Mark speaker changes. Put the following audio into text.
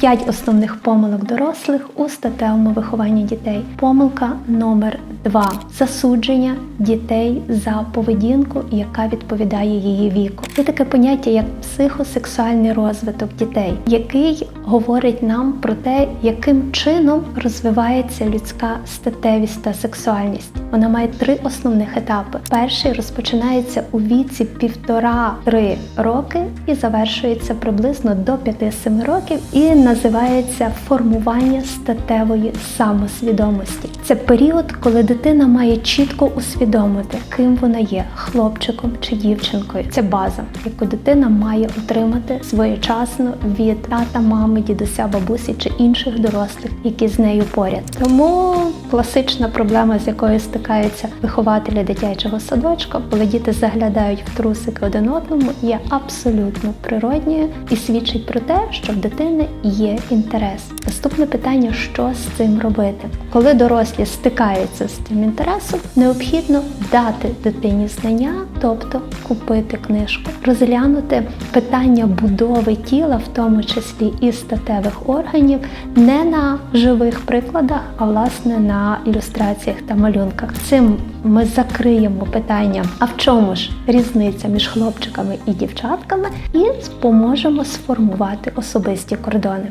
Speaker 1: П'ять основних помилок дорослих у статевому вихованні дітей. Помилка номер два засудження дітей за поведінку, яка відповідає її віку. Є таке поняття як психосексуальний розвиток дітей, який говорить нам про те, яким чином розвивається людська статевість та сексуальність. Вона має три основних етапи. Перший розпочинається у віці півтора-три роки і завершується приблизно до 5-7 років і називається формування статевої самосвідомості. Це період, коли дитина має чітко усвідомити, ким вона є хлопчиком чи дівчинкою. Це база, яку дитина має отримати своєчасно від тата, мами, дідуся, бабусі чи інших дорослих, які з нею поряд. Тому класична проблема, з якою стикаються вихователі дитячого садочка, коли діти заглядають в трусики один одному, є абсолютно природньою і свідчить про те, що в дитини інтерес. Наступне питання: що з цим робити? Коли дорослі стикаються з цим інтересом, необхідно дати дитині знання, тобто купити книжку, розглянути питання будови тіла, в тому числі і статевих органів, не на живих прикладах, а власне на ілюстраціях та малюнках. Цим ми закриємо питання, а в чому ж різниця між хлопчиками і дівчатками, і поможемо сформувати особисті кордони.